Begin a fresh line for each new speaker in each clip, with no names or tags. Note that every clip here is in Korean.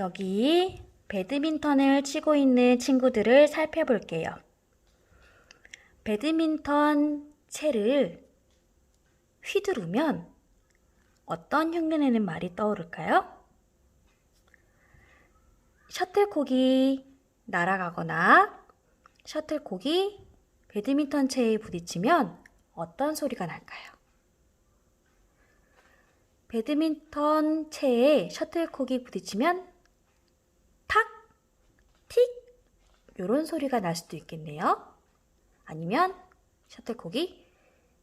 여기 배드민턴을 치고 있는 친구들을 살펴볼게요. 배드민턴 채를 휘두르면 어떤 흉내내는 말이 떠오를까요? 셔틀콕이 날아가거나 셔틀콕이 배드민턴 채에 부딪히면 어떤 소리가 날까요? 배드민턴 채에 셔틀콕이 부딪히면 탁, 틱 이런 소리가 날 수도 있겠네요. 아니면 셔틀콕이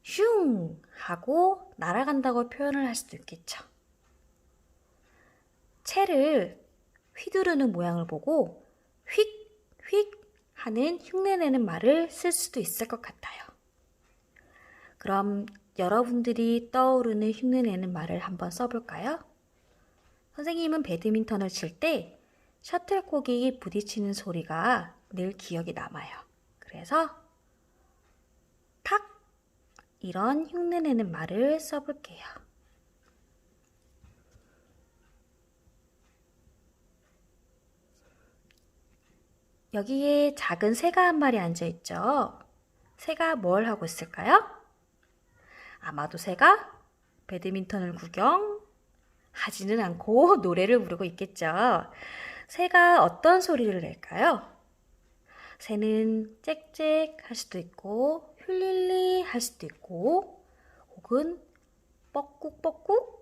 슝 하고 날아간다고 표현을 할 수도 있겠죠. 채를 휘두르는 모양을 보고 휙, 휙 하는 흉내내는 말을 쓸 수도 있을 것 같아요. 그럼 여러분들이 떠오르는 흉내내는 말을 한번 써볼까요? 선생님은 배드민턴을 칠 때 셔틀콕이 부딪히는 소리가 늘 기억에 남아요. 그래서 탁 이런 흉내내는 말을 써볼게요. 여기에 작은 새가 한 마리 앉아 있죠. 새가 뭘 하고 있을까요? 아마도 새가 배드민턴을 구경 하지는 않고 노래를 부르고 있겠죠. 새가 어떤 소리를 낼까요? 새는 짹짹 할 수도 있고 휠릴리 할 수도 있고 혹은 뻐꾹뻐꾹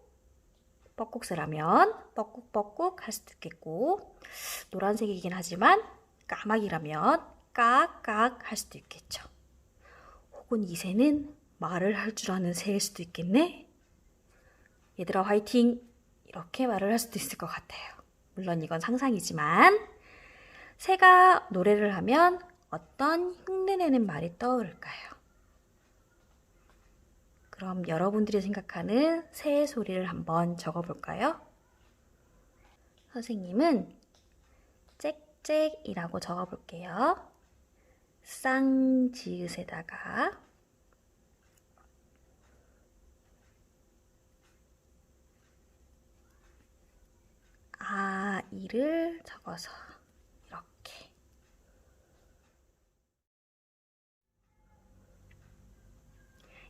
뻐꾹새라면 뻐꾹뻐꾹 할 수도 있겠고 노란색이긴 하지만 까마귀라면 깍깍 할 수도 있겠죠. 혹은 이 새는 말을 할 줄 아는 새일 수도 있겠네? 얘들아 화이팅! 이렇게 말을 할 수도 있을 것 같아요. 물론 이건 상상이지만 새가 노래를 하면 어떤 흉내내는 말이 떠오를까요? 그럼 여러분들이 생각하는 새의 소리를 한번 적어볼까요? 선생님은 짹짹이라고 적어볼게요. 쌍지읒에다가 아, 이를 적어서 이렇게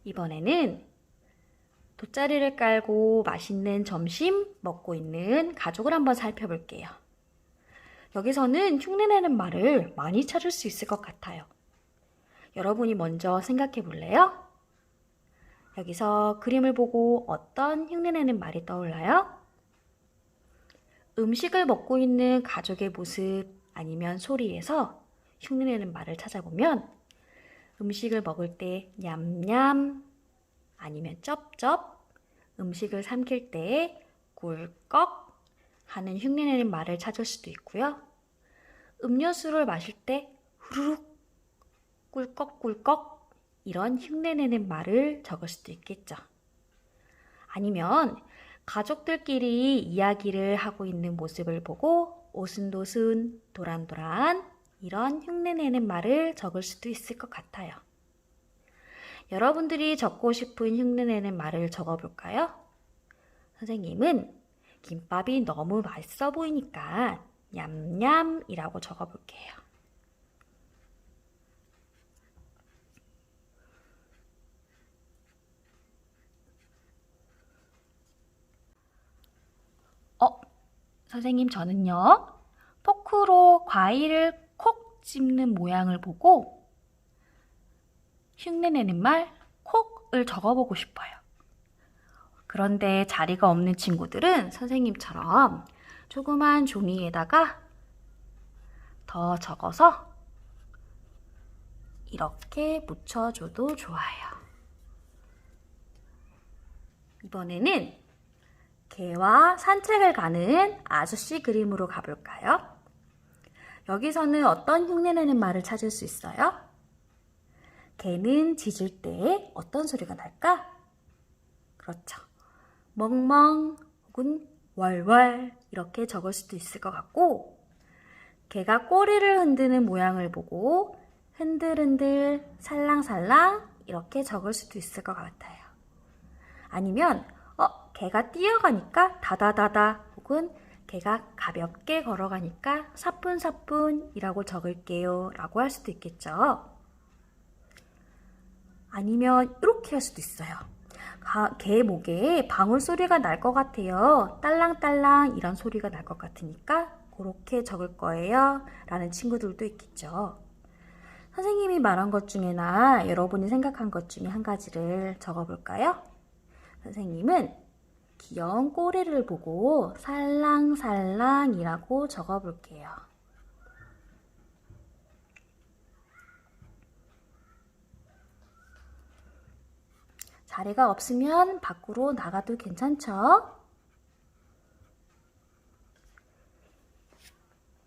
이번에는 돗자리를 깔고 맛있는 점심 먹고 있는 가족을 한번 살펴볼게요. 여기서는 흉내내는 말을 많이 찾을 수 있을 것 같아요. 여러분이 먼저 생각해 볼래요? 여기서 그림을 보고 어떤 흉내내는 말이 떠올라요? 음식을 먹고 있는 가족의 모습 아니면 소리에서 흉내내는 말을 찾아보면 음식을 먹을 때 냠냠 아니면 쩝쩝 음식을 삼킬 때 꿀꺽 하는 흉내내는 말을 찾을 수도 있고요. 음료수를 마실 때 후루룩 꿀꺽꿀꺽 이런 흉내내는 말을 적을 수도 있겠죠. 아니면 가족들끼리 이야기를 하고 있는 모습을 보고 오순도순 도란도란 이런 흉내내는 말을 적을 수도 있을 것 같아요. 여러분들이 적고 싶은 흉내내는 말을 적어볼까요? 선생님은 김밥이 너무 맛있어 보이니까 냠냠이라고 적어볼게요. 어, 선생님 저는요, 포크로 과일을 콕 찝는 모양을 보고 흉내내는 말 콕을 적어보고 싶어요. 그런데 자리가 없는 친구들은 선생님처럼 조그만 종이에다가 더 적어서 이렇게 묻혀줘도 좋아요. 이번에는 개와 산책을 가는 아저씨 그림으로 가볼까요? 여기서는 어떤 흉내내는 말을 찾을 수 있어요? 개는 짖을 때 어떤 소리가 날까? 그렇죠. 멍멍 혹은 월월 이렇게 적을 수도 있을 것 같고 개가 꼬리를 흔드는 모양을 보고 흔들흔들 살랑살랑 이렇게 적을 수도 있을 것 같아요. 아니면 어 개가 뛰어가니까 다다다다 혹은 걔가 가볍게 걸어가니까 사뿐사뿐이라고 적을게요. 라고 할 수도 있겠죠. 아니면 이렇게 할 수도 있어요. 가, 개 목에 방울 소리가 날 것 같아요. 딸랑딸랑 이런 소리가 날 것 같으니까 그렇게 적을 거예요. 라는 친구들도 있겠죠. 선생님이 말한 것 중에나 여러분이 생각한 것 중에 한 가지를 적어볼까요? 선생님은 귀여운 꼬리를 보고 살랑살랑이라고 적어볼게요. 자리가 없으면 밖으로 나가도 괜찮죠?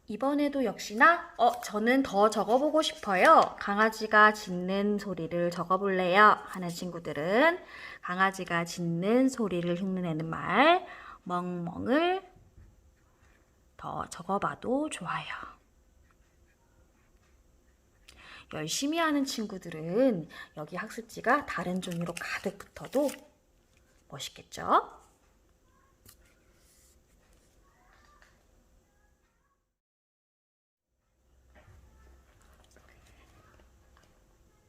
이번에도 역시나 어 저는 더 적어보고 싶어요. 강아지가 짖는 소리를 적어볼래요. 하는 친구들은 강아지가 짖는 소리를 흉내내는 말 멍멍을 더 적어봐도 좋아요. 열심히 하는 친구들은 여기 학습지가 다른 종이로 가득 붙어도 멋있겠죠?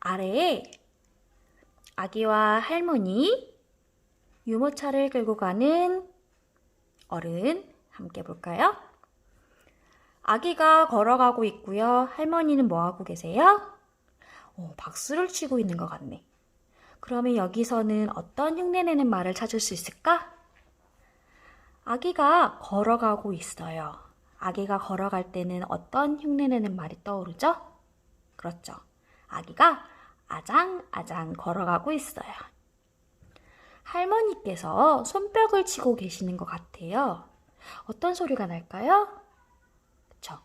아래에 아기와 할머니, 유모차를 끌고 가는 어른 함께 볼까요? 아기가 걸어가고 있고요. 할머니는 뭐 하고 계세요? 오, 박수를 치고 있는 것 같네. 그러면 여기서는 어떤 흉내내는 말을 찾을 수 있을까? 아기가 걸어가고 있어요. 아기가 걸어갈 때는 어떤 흉내내는 말이 떠오르죠? 그렇죠. 아기가 아장아장 걸어가고 있어요. 할머니께서 손뼉을 치고 계시는 것 같아요. 어떤 소리가 날까요? 그쵸.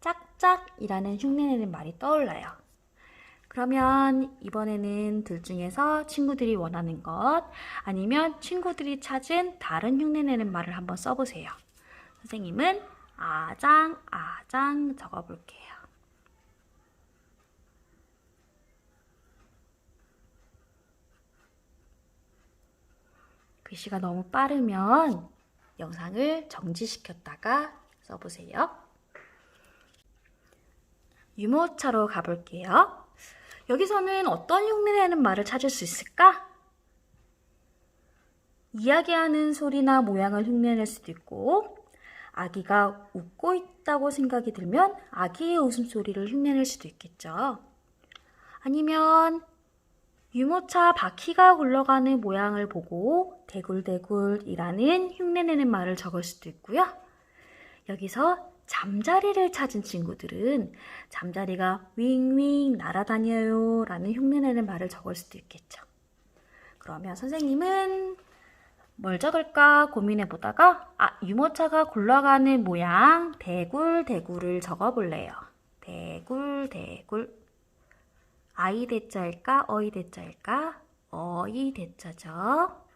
짝짝이라는 흉내내는 말이 떠올라요. 그러면 이번에는 둘 중에서 친구들이 원하는 것 아니면 친구들이 찾은 다른 흉내내는 말을 한번 써보세요. 선생님은 아장, 아장 적어볼게요. 글씨가 너무 빠르면 영상을 정지시켰다가 써보세요. 유모차로 가볼게요. 여기서는 어떤 흉내내는 말을 찾을 수 있을까? 이야기하는 소리나 모양을 흉내낼 수도 있고, 아기가 웃고 있다고 생각이 들면 아기의 웃음소리를 흉내낼 수도 있겠죠. 아니면 유모차 바퀴가 굴러가는 모양을 보고 대굴대굴이라는 흉내내는 말을 적을 수도 있고요. 여기서 잠자리를 찾은 친구들은 잠자리가 윙윙 날아다녀요 라는 흉내내는 말을 적을 수도 있겠죠. 그러면 선생님은 뭘 적을까 고민해 보다가 아 유모차가 굴러가는 모양 대굴대굴을 적어 볼래요. 대굴대굴 아이 대자일까 어이 대자일까 어이 대자죠.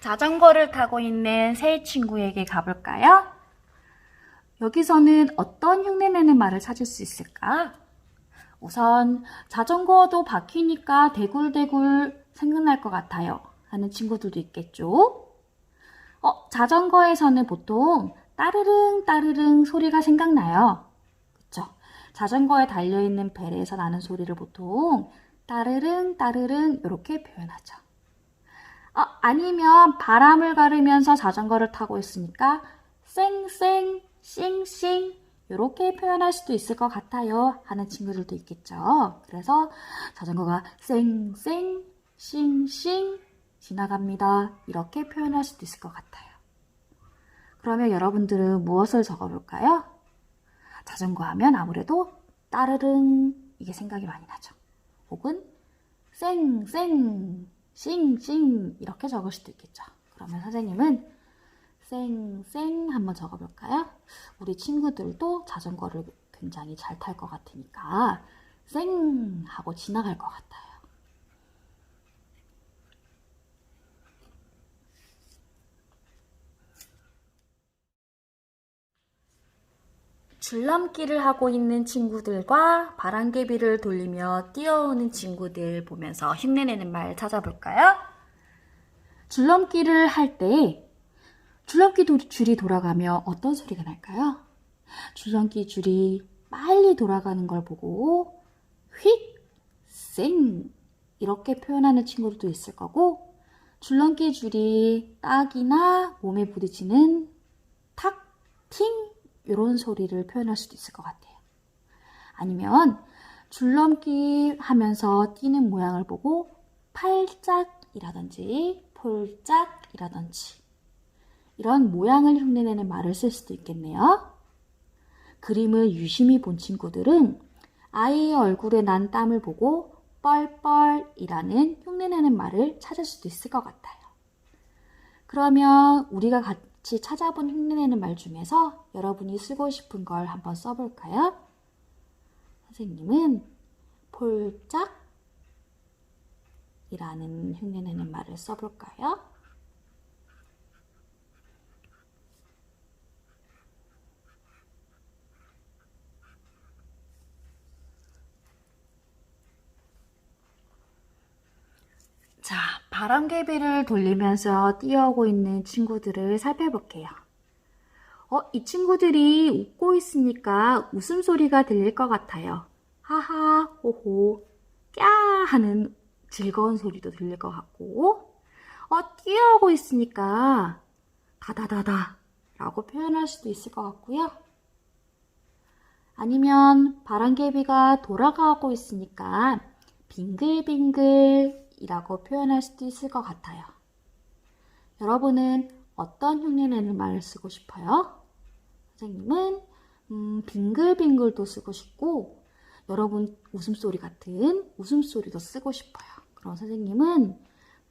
자전거를 타고 있는 새 친구에게 가볼까요? 여기서는 어떤 흉내내는 말을 찾을 수 있을까? 우선 자전거도 바퀴니까 대굴대굴 생각날 것 같아요. 하는 친구들도 있겠죠? 어, 자전거에서는 보통 따르릉 따르릉 소리가 생각나요. 그쵸? 자전거에 달려있는 벨에서 나는 소리를 보통 따르릉 따르릉 이렇게 표현하죠. 어, 아니면 바람을 가르면서 자전거를 타고 있으니까 쌩쌩, 싱싱 이렇게 표현할 수도 있을 것 같아요 하는 친구들도 있겠죠. 그래서 자전거가 쌩쌩, 싱싱 지나갑니다. 이렇게 표현할 수도 있을 것 같아요. 그러면 여러분들은 무엇을 적어볼까요? 자전거 하면 아무래도 따르릉 이게 생각이 많이 나죠. 혹은 쌩쌩 싱싱 이렇게 적을 수도 있겠죠. 그러면 선생님은 쌩쌩 한번 적어볼까요? 우리 친구들도 자전거를 굉장히 잘 탈 것 같으니까 쌩 하고 지나갈 것 같아요. 줄넘기를 하고 있는 친구들과 바람개비를 돌리며 뛰어오는 친구들 보면서 흉내내는 말 찾아볼까요? 줄넘기를 할 때 줄넘기 도- 줄이 돌아가며 어떤 소리가 날까요? 줄넘기 줄이 빨리 돌아가는 걸 보고 휙, 쌩 이렇게 표현하는 친구들도 있을 거고 줄넘기 줄이 딱이나 몸에 부딪히는 탁, 팅 이런 소리를 표현할 수도 있을 것 같아요. 아니면 줄넘기 하면서 뛰는 모양을 보고 팔짝이라든지 폴짝이라든지 이런 모양을 흉내내는 말을 쓸 수도 있겠네요. 그림을 유심히 본 친구들은 아이의 얼굴에 난 땀을 보고 뻘뻘이라는 흉내내는 말을 찾을 수도 있을 것 같아요. 그러면 우리가 같이 찾아본 흉내내는 말 중에서 여러분이 쓰고 싶은 걸 한번 써볼까요? 선생님은 폴짝이라는 흉내내는 말을 써볼까요? 자, 바람개비를 돌리면서 뛰어오고 있는 친구들을 살펴볼게요. 어, 이 친구들이 웃고 있으니까 웃음소리가 들릴 것 같아요. 하하, 호호, 꺄 하는 즐거운 소리도 들릴 것 같고, 어, 뛰어오고 있으니까 다다다다 라고 표현할 수도 있을 것 같고요. 아니면 바람개비가 돌아가고 있으니까 빙글빙글 이라고 표현할 수도 있을 것 같아요. 여러분은 어떤 흉내내는 말을 쓰고 싶어요? 선생님은 음, 빙글빙글도 쓰고 싶고 여러분 웃음소리 같은 웃음소리도 쓰고 싶어요. 그럼 선생님은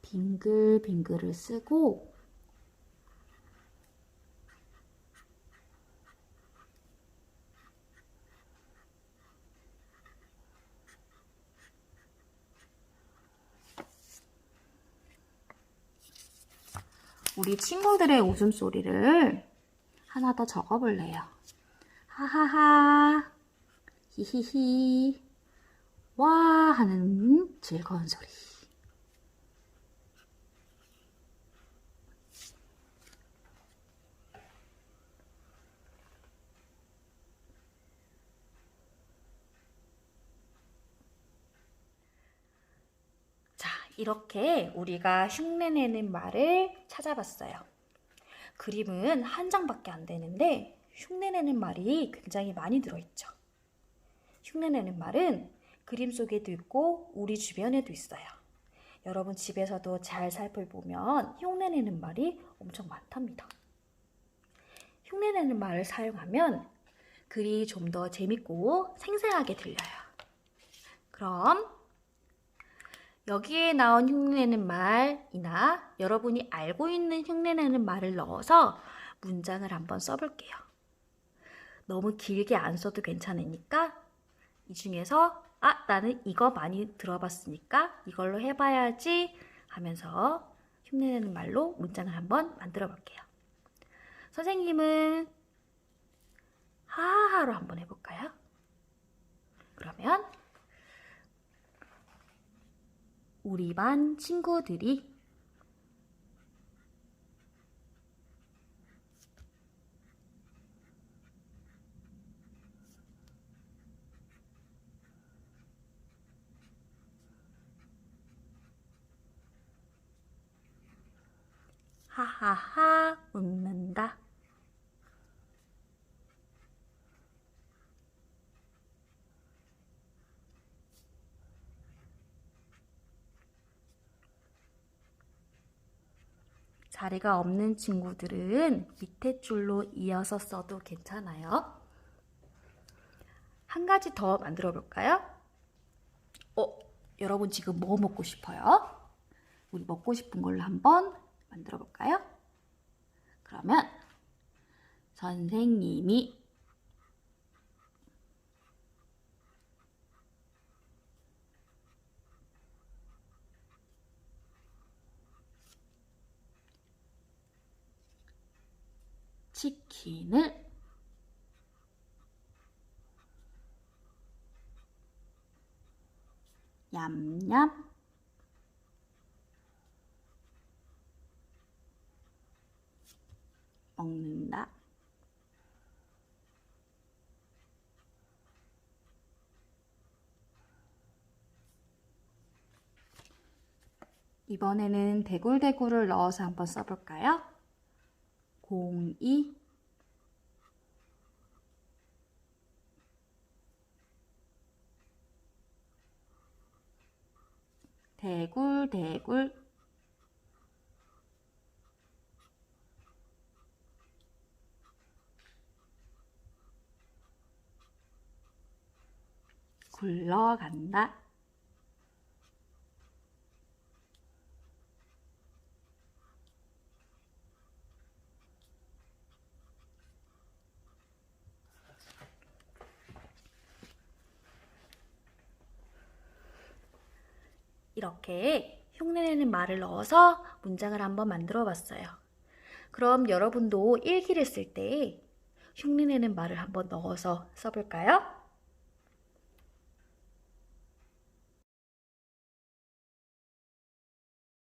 빙글빙글을 쓰고 우리 친구들의 웃음소리를 하나 더 적어볼래요. 하하하, 히히히, 와 하는 즐거운 소리. 자, 이렇게 우리가 흉내내는 말을 찾아봤어요. 그림은 한 장밖에 안 되는데 흉내내는 말이 굉장히 많이 들어있죠. 흉내내는 말은 그림 속에도 있고 우리 주변에도 있어요. 여러분 집에서도 잘 살펴보면 흉내내는 말이 엄청 많답니다. 흉내내는 말을 사용하면 글이 좀 더 재밌고 생생하게 들려요. 그럼 여기에 나온 흉내내는 말이나 여러분이 알고 있는 흉내내는 말을 넣어서 문장을 한번 써볼게요. 너무 길게 안 써도 괜찮으니까 이 중에서 아, 나는 이거 많이 들어봤으니까 이걸로 해봐야지 하면서 흉내내는 말로 문장을 한번 만들어 볼게요. 선생님은 하하로 한번 해볼까요? 그러면 우리 반 친구들이 하하하 웃는다. 자리가 없는 친구들은 밑에 줄로 이어서 써도 괜찮아요. 한 가지 더 만들어 볼까요? 어, 여러분 지금 뭐 먹고 싶어요? 우리 먹고 싶은 걸로 한번 만들어 볼까요? 그러면 선생님이 치킨을 얌얌 먹는다. 이번에는 대굴대굴을 넣어서 한번 써볼까요? 공이 대굴 대굴 굴러간다. 이렇게 흉내내는 말을 넣어서 문장을 한번 만들어 봤어요. 그럼 여러분도 일기를 쓸 때 흉내내는 말을 한번 넣어서 써볼까요?